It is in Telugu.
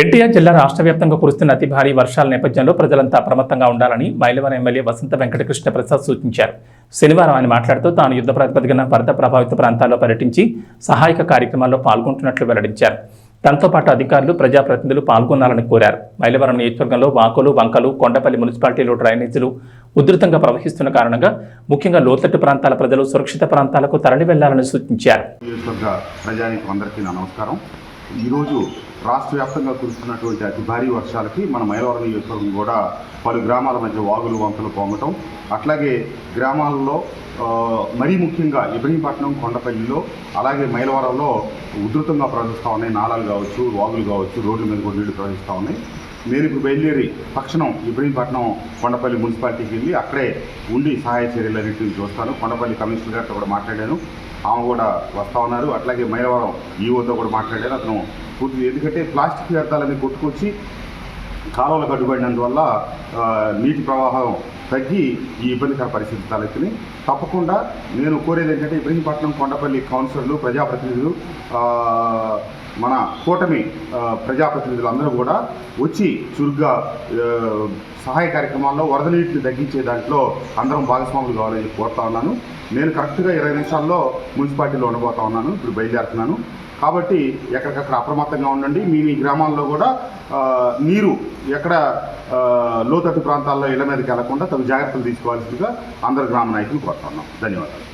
ఎన్టీఆర్ జిల్లా రాష్ట్ర వ్యాప్తంగా కురుస్తున్న అతి భారీ వర్షాల నేపథ్యంలో ప్రజలంతా అప్రమత్తంగా ఉండాలని మైలవరం ఎమ్మెల్యే వసంత వెంకటకృష్ణ ప్రసాద్ సూచించారు. శనివారం ఆయన మాట్లాడుతూ తాను యుద్ధ ప్రాతిపదికన వరద ప్రభావిత ప్రాంతాల్లో పర్యటించి సహాయక కార్యక్రమాల్లో పాల్గొంటున్నట్లు వెల్లడించారు. తనతో పాటు అధికారులు ప్రజాప్రతినిధులు పాల్గొనాలని కోరారు. మైలవరం నియోజకవర్గంలో వాకులు వంకలు కొండపల్లి మున్సిపాలిటీలో డ్రైనేజీలు ఉధృతంగా ప్రవహిస్తున్న కారణంగా ముఖ్యంగా లోతట్టు ప్రాంతాల ప్రజలు సురక్షిత ప్రాంతాలకు తరలి వెళ్ళాలని సూచించారు ప్రజానికి అందరికీ నమస్కారం. ఈరోజు రాష్ట్ర వ్యాప్తంగా కురుస్తున్నటువంటి అతి భారీ వర్షాలకి మన మైలవరం నియోజకవర్గం కూడా పలు గ్రామాల మధ్య వాగులు వంకలు పొంగటం. అట్లాగే గ్రామాల్లో మరీ ముఖ్యంగా ఇబ్రహీంపట్నం కొండపల్లిలో అలాగే మైలవరంలో ఉధృతంగా ప్రవహిస్తూ ఉన్నాయి. నాళాలు కావచ్చు వాగులు కావచ్చు రోడ్ల మీద కూడా నీళ్ళు ప్రవహిస్తూ ఉన్నాయి. నేను ఇప్పుడు బయలుదేరి తక్షణం ఇబ్రహీంపట్నం కొండపల్లి మున్సిపాలిటీకి వెళ్ళి అక్కడే ఉండి సహాయ చర్యలు చర్యలన్నింటినీ చూస్తాను. కొండపల్లి కమిషనర్ గారితో కూడా మాట్లాడాను. ఆమె కూడా వస్తూ ఉన్నారు. అట్లాగే మైలవరం ఈఓతో కూడా మాట్లాడాను. అతను పూర్తి ఎందుకంటే ప్లాస్టిక్ వ్యర్థాలన్నీ కొట్టుకొచ్చి కాలువలకు అడ్డుపడినందువల్ల నీటి ప్రవాహం తగ్గి ఈ ఇబ్బందికర పరిస్థితి తలెత్తినాయి తప్పకుండా నేను కోరేది ఏంటంటే ఇబ్రహీంపట్నం కొండపల్లి కౌన్సిలర్లు ప్రజాప్రతినిధులు మన కూటమి ప్రజాప్రతినిధులందరూ ప్రజాప్రతినిధులు అందరూ కూడా వచ్చి చురుగ్గా సహాయ కార్యక్రమాల్లో వరద నీటిని తగ్గించే దాంట్లో అందరం భాగస్వాములు కావాలని చెప్పి కోరుతా ఉన్నాను. నేను కరెక్ట్గా ఇరవై నిమిషాల్లో మున్సిపాలిటీలో ఉండబోతా ఉన్నాను ఇప్పుడు బయలుదేరుతున్నాను. కాబట్టి ఎక్కడికక్కడ అప్రమత్తంగా ఉండండి. మీ మీ గ్రామాల్లో కూడా నీరు ఎక్కడ లోతట్టు ప్రాంతాల్లో ఇళ్ళ మీదకి వెళ్ళకుండా తగు జాగ్రత్తలు తీసుకోవాల్సిందిగా అందరు గ్రామ నాయకులు కోరుతున్నాం ధన్యవాదాలు.